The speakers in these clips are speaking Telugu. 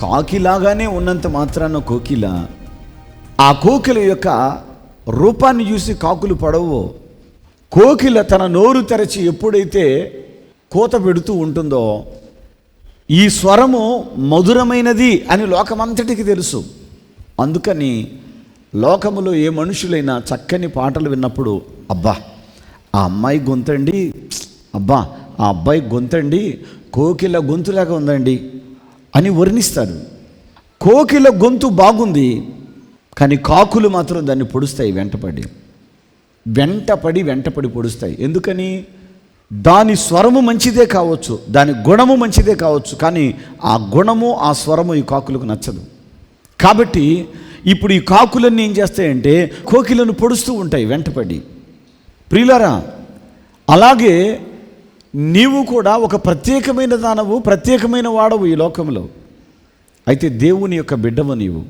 కాకిలాగానే ఉన్నంత మాత్రాన కోకిల ఆ కోకిల యొక్క రూపాన్ని చూసి కాకులు పడవు. కోకిల తన నోరు తెరచి ఎప్పుడైతే కోత పెడుతూ ఉంటుందో ఈ స్వరము మధురమైనది అని లోకమంతటికి తెలుసు. అందుకని లోకములో ఏ మనుషులైనా చక్కని పాటలు విన్నప్పుడు అబ్బా ఆ అమ్మాయి గొంతండి అబ్బా ఆ అబ్బాయి గొంతండి కోకిల గొంతులాగా ఉందండి. అని వర్ణిస్తారు కోకిల గొంతు బాగుంది కానీ కాకులు మాత్రం దాన్ని పొడుస్తాయి వెంటపడి. వెంటపడి వెంటపడి పొడుస్తాయి. ఎందుకని? దాని స్వరము మంచిదే కావచ్చు దాని గుణము మంచిదే కావచ్చు కానీ ఆ గుణము ఆ స్వరము ఈ కాకులకు నచ్చదు. కాబట్టి ఇప్పుడు ఈ కాకులన్నీ ఏం చేస్తాయంటే కోకిలను పొడుస్తూ ఉంటాయి వెంటపడి. ప్రియులారా అలాగే నీవు కూడా ఒక ప్రత్యేకమైన దానవు ప్రత్యేకమైన వాడవు ఈ లోకంలో. అయితే దేవుని యొక్క బిడ్డవు నీవు.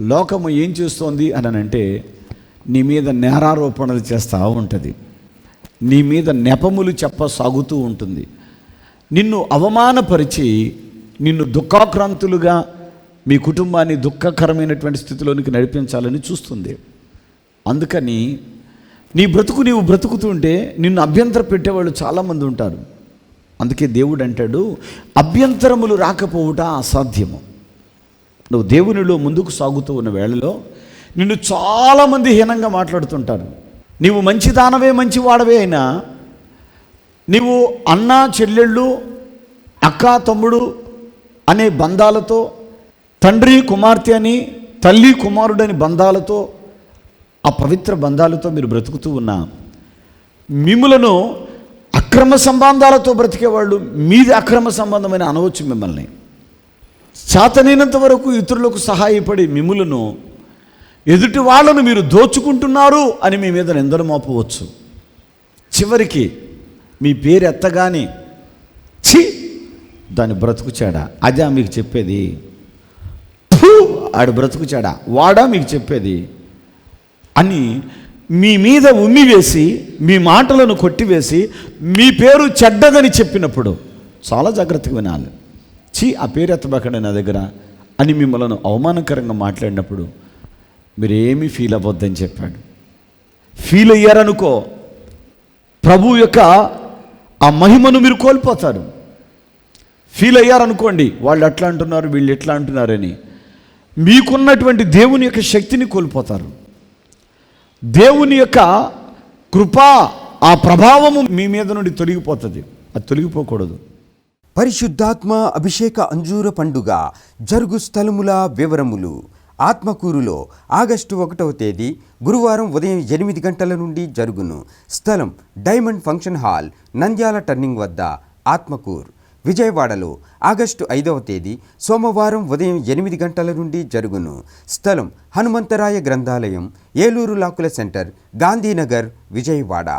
లోకము ఏం చేస్తోంది అని అంటే నీ మీద నేరారోపణలు చేస్తూ ఉంటుంది. నీ మీద నెపములు చెప్పసాగుతూ ఉంటుంది. నిన్ను అవమానపరిచి నిన్ను దుఃఖాక్రాంతులుగా మీ కుటుంబాన్ని దుఃఖకరమైనటువంటి స్థితిలోనికి నడిపించాలని చూస్తుంది. అందుకని నీ బ్రతుకు నీవు బ్రతుకుతుంటే నిన్ను అభ్యంతర పెట్టేవాళ్ళు చాలామంది ఉంటారు. అందుకే దేవుడు అంటాడు అభ్యంతరములు రాకపోవుట అసాధ్యము. నువ్వు దేవునిలో ముందుకు సాగుతూ ఉన్న వేళలో నిన్ను చాలామంది హీనంగా మాట్లాడుతుంటారు. నీవు మంచి దానవే మంచి వాడవే అయినా నీవు అన్న చెల్లెళ్ళు అక్క తమ్ముడు అనే బంధాలతో తండ్రి కుమార్తె అని తల్లి కుమారుడని బంధాలతో ఆ పవిత్ర బంధాలతో మీరు బ్రతుకుతూ ఉన్నా మిమ్ములను అక్రమ సంబంధాలతో బ్రతికేవాళ్ళు మీది అక్రమ సంబంధమైన అనవచ్చు మిమ్మల్ని. చేతనైనంత వరకు ఇతరులకు సహాయపడి మిమ్ములను ఎదుటి వాళ్ళను మీరు దోచుకుంటున్నారు అని మీ మీద నిందలు మోపవచ్చు. చివరికి మీ పేరు ఎత్తగానే ఛీ దాని బ్రతుకు చెడా. అదే మీకు చెప్పేది. ఆడు బ్రతుకు చెడా. వాడా మీకు చెప్పేది. అని మీ మీద ఉమ్మి వేసి మీ మాటలను కొట్టివేసి మీ పేరు చెడ్డదని చెప్పినప్పుడు చాలా జాగ్రత్తగా వినాలి. చీ ఆ పేరు ఎత్తబకండి నా దగ్గర అని మిమ్మల్ని అవమానకరంగా మాట్లాడినప్పుడు మీరేమీ ఫీల్ అవ్వద్దని చెప్పాడు. ఫీల్ అయ్యారనుకో ప్రభు యొక్క ఆ మహిమను మీరు కోల్పోతారు. ఫీల్ అయ్యారనుకోండి వాళ్ళు ఎట్లా అంటున్నారు వీళ్ళు ఎట్లా అంటున్నారని మీకున్నటువంటి దేవుని యొక్క శక్తిని కోల్పోతారు. దేవుని యొక్క కృప ఆ ప్రభావము మీ మీద నుండి తొలగిపోతుంది. అది తొలగిపోకూడదు. పరిశుద్ధాత్మ అభిషేక అంజూర పండుగ జరుగు స్థలముల వివరములు. ఆత్మకూరులో ఆగస్టు ఒకటవ తేదీ గురువారం ఉదయం ఎనిమిది గంటల నుండి జరుగును. స్థలం diamond function hall Nandyal turning వద్ద ఆత్మకూరు. విజయవాడలో ఆగస్టు ఐదవ తేదీ సోమవారం ఉదయం ఎనిమిది గంటల నుండి జరుగును. స్థలం హనుమంతరాయ గ్రంథాలయం ఏలూరు లాకుల సెంటర్ గాంధీనగర్ విజయవాడ.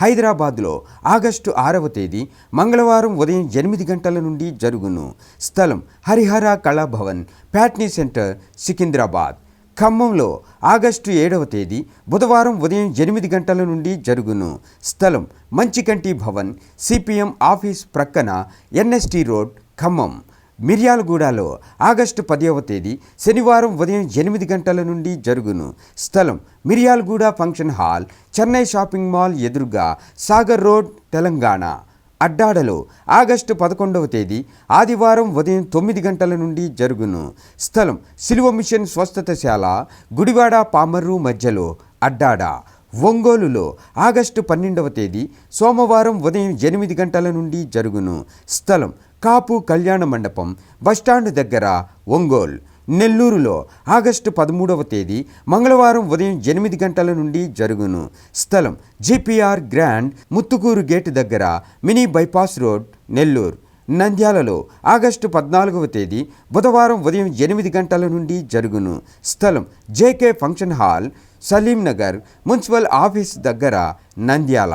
హైదరాబాద్లో ఆగస్టు ఆరవ తేదీ మంగళవారం ఉదయం ఎనిమిది గంటల నుండి జరుగును. స్థలం హరిహర కళాభవన్ ప్యాట్నీ సెంటర్ సికింద్రాబాద్. ఖమ్మంలో ఆగస్టు ఏడవ తేదీ బుధవారం ఉదయం ఎనిమిది గంటల నుండి జరుగును. స్థలం మంచికంటి భవన్ సిపిఎం ఆఫీస్ ప్రక్కన ఎన్ఎస్టి రోడ్ ఖమ్మం. మిర్యాలగూడలో ఆగస్టు పదవ తేదీ శనివారం ఉదయం ఎనిమిది గంటల నుండి జరుగును. స్థలం Miryalaguda function hall Chennai shopping mall ఎదురుగా సాగర్ రోడ్ తెలంగాణ. అడ్డాడలో ఆగస్టు పదకొండవ తేదీ ఆదివారం ఉదయం తొమ్మిది గంటల నుండి జరుగును. స్థలం సిలువ మిషన్ స్వస్థతశాల గుడివాడ పామర్రు మధ్యలో అడ్డాడ. ఒంగోలులో ఆగస్టు పన్నెండవ తేదీ సోమవారం ఉదయం ఎనిమిది గంటల నుండి జరుగును. స్థలం కాపు కళ్యాణ మండపం బస్టాండ్ దగ్గర ఒంగోలు. నెల్లూరులో ఆగస్టు పదమూడవ తేదీ మంగళవారం ఉదయం ఎనిమిది గంటల నుండి జరుగును. స్థలం జిపిఆర్ గ్రాండ్ ముత్తుకూరు గేట్ దగ్గర మినీ బైపాస్ రోడ్ నెల్లూరు. నంద్యాలలో ఆగస్టు పద్నాలుగవ తేదీ బుధవారం ఉదయం ఎనిమిది గంటల నుండి జరుగును. స్థలం JK function hall Salim Nagar municipal office దగ్గర నంద్యాల.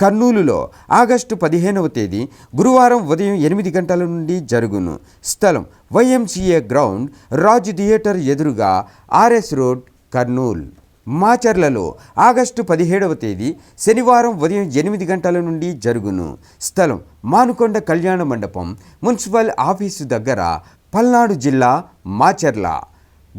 కర్నూలులో ఆగస్టు పదిహేనవ తేదీ గురువారం ఉదయం ఎనిమిది గంటల నుండి జరుగును. స్థలం వైఎంసీఏ గ్రౌండ్ రాజ్ థియేటర్ ఎదురుగా ఆర్ఎస్ రోడ్ కర్నూల్. మాచర్లలో ఆగస్టు పదిహేడవ తేదీ శనివారం ఉదయం ఎనిమిది గంటల నుండి జరుగును. స్థలం మానుకొండ కళ్యాణ మండపం మున్సిపల్ ఆఫీసు దగ్గర పల్నాడు జిల్లా మాచర్ల.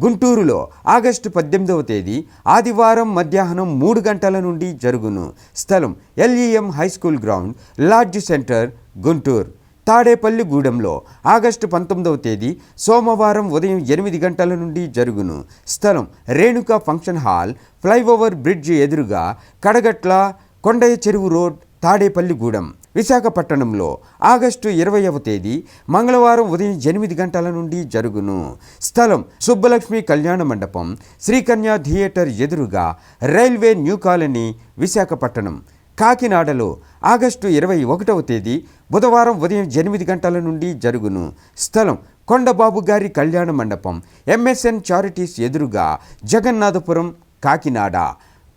గుంటూరులో ఆగస్టు పద్దెనిమిదవ తేదీ ఆదివారం మధ్యాహ్నం మూడు గంటల నుండి జరుగును. స్థలం LEM high school ground lodge centre Guntur. తాడేపల్లిగూడెంలో August పంతొమ్మిదవ తేదీ సోమవారం ఉదయం ఎనిమిది గంటల నుండి జరుగును. స్థలం Renuka function hall flyover bridge ఎదురుగా కడగట్ల కొండయ్య చెరువు రోడ్ తాడేపల్లిగూడెం విశాఖపట్నంలో ఆగస్టు ఇరవైవ తేదీ మంగళవారం ఉదయం ఎనిమిది గంటల నుండి జరుగును. స్థలం సుబ్బలక్ష్మి కళ్యాణ మండపం శ్రీకన్య థియేటర్ ఎదురుగా రైల్వే న్యూ కాలనీ విశాఖపట్నం. కాకినాడలో ఆగస్టు ఇరవై ఒకటవ తేదీ బుధవారం ఉదయం ఎనిమిది గంటల నుండి జరుగును. స్థలం కొండబాబు గారి కళ్యాణ మండపం ఎంఎస్ఎన్ చారిటీస్ ఎదురుగా జగన్నాథపురం కాకినాడ.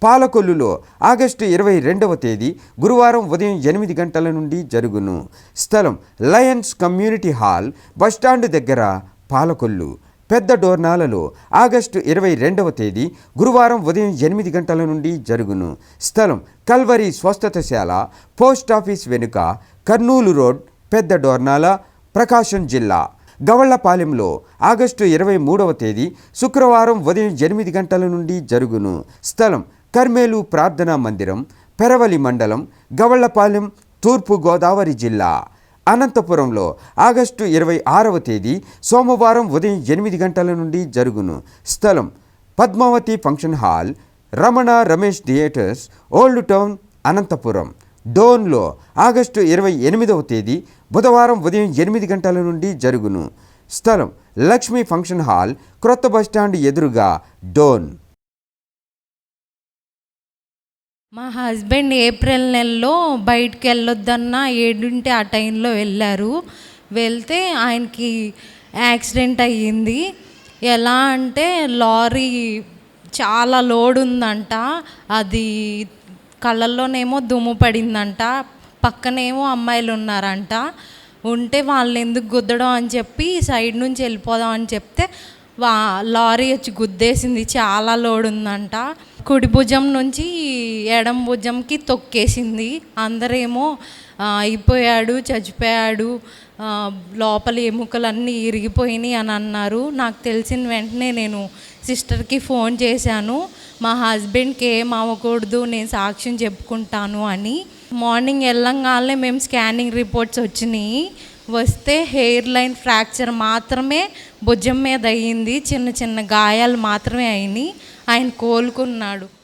పాలకొల్లులో ఆగస్టు ఇరవై రెండవ తేదీ గురువారం ఉదయం ఎనిమిది గంటల నుండి జరుగును. స్థలం లయన్స్ కమ్యూనిటీ హాల్ బస్టాండ్ దగ్గర పాలకొల్లు. పెద్ద డోర్నాలలో ఆగస్టు ఇరవై రెండవ తేదీ గురువారం ఉదయం ఎనిమిది గంటల నుండి జరుగును. స్థలం కల్వరి స్వస్థతశాల పోస్ట్ ఆఫీస్ వెనుక కర్నూలు రోడ్ పెద్ద డోర్నాల ప్రకాశం జిల్లా. గవళ్ళపాలెంలో ఆగస్టు ఇరవై మూడవ తేదీ శుక్రవారం ఉదయం ఎనిమిది గంటల నుండి జరుగును. స్థలం కర్మేలు ప్రార్థనా మందిరం పెరవలి మండలం గవళ్ళపాలెం తూర్పు గోదావరి జిల్లా. అనంతపురంలో ఆగస్టు ఇరవై ఆరవ తేదీ సోమవారం ఉదయం ఎనిమిది గంటల నుండి జరుగును. స్థలం Padmavathi function hall Ramana Ramesh theatres old town Anantapur. డోన్లో August ఇరవై ఎనిమిదవ తేదీ బుధవారం ఉదయం ఎనిమిది గంటల నుండి జరుగును. స్థలం లక్ష్మీ ఫంక్షన్ హాల్ క్రొత్త బస్టాండ్ ఎదురుగా డోన్. మా హస్బెండ్ ఏప్రిల్ నెలలో బయటికి వెళ్ళొద్దన్న ఏడుంటే ఆ టైంలో వెళ్ళారు. వెళ్తే ఆయనకి యాక్సిడెంట్ అయ్యింది. ఎలా అంటే లారీ చాలా లోడ్ ఉందంట అది కళ్ళల్లోనేమో దుమ్ము పడిందంట. పక్కనేమో అమ్మాయిలు ఉన్నారంట ఉంటే వాళ్ళని ఎందుకు గుద్దడం అని చెప్పి సైడ్ నుంచి వెళ్ళిపోదాం అని చెప్తే వా లారీ వచ్చి గుద్దేసింది. చాలా లోడ్ ఉందంట కుడి భుజం నుంచి ఎడం భుజంకి తొక్కేసింది. అందరేమో అయిపోయాడు చచ్చిపోయాడు లోపల లోపల ఎముకలన్నీ ఇరిగిపోయినాయి అని అన్నారు. నాకు తెలిసిన వెంటనే నేను సిస్టర్కి ఫోన్ చేశాను. మా హస్బెండ్కి ఏం అవ్వకూడదు నేను సాక్ష్యం చెప్పుకుంటాను అని. మార్నింగ్ వెళ్ళంగానే మేము స్కానింగ్ రిపోర్ట్స్ వచ్చినాయి. వస్తే హెయిర్ లైన్ ఫ్రాక్చర్ మాత్రమే భుజం మీద అయ్యింది. చిన్న చిన్న గాయాలు మాత్రమే అయినాయి. ఆయన కోలుకున్నాడు.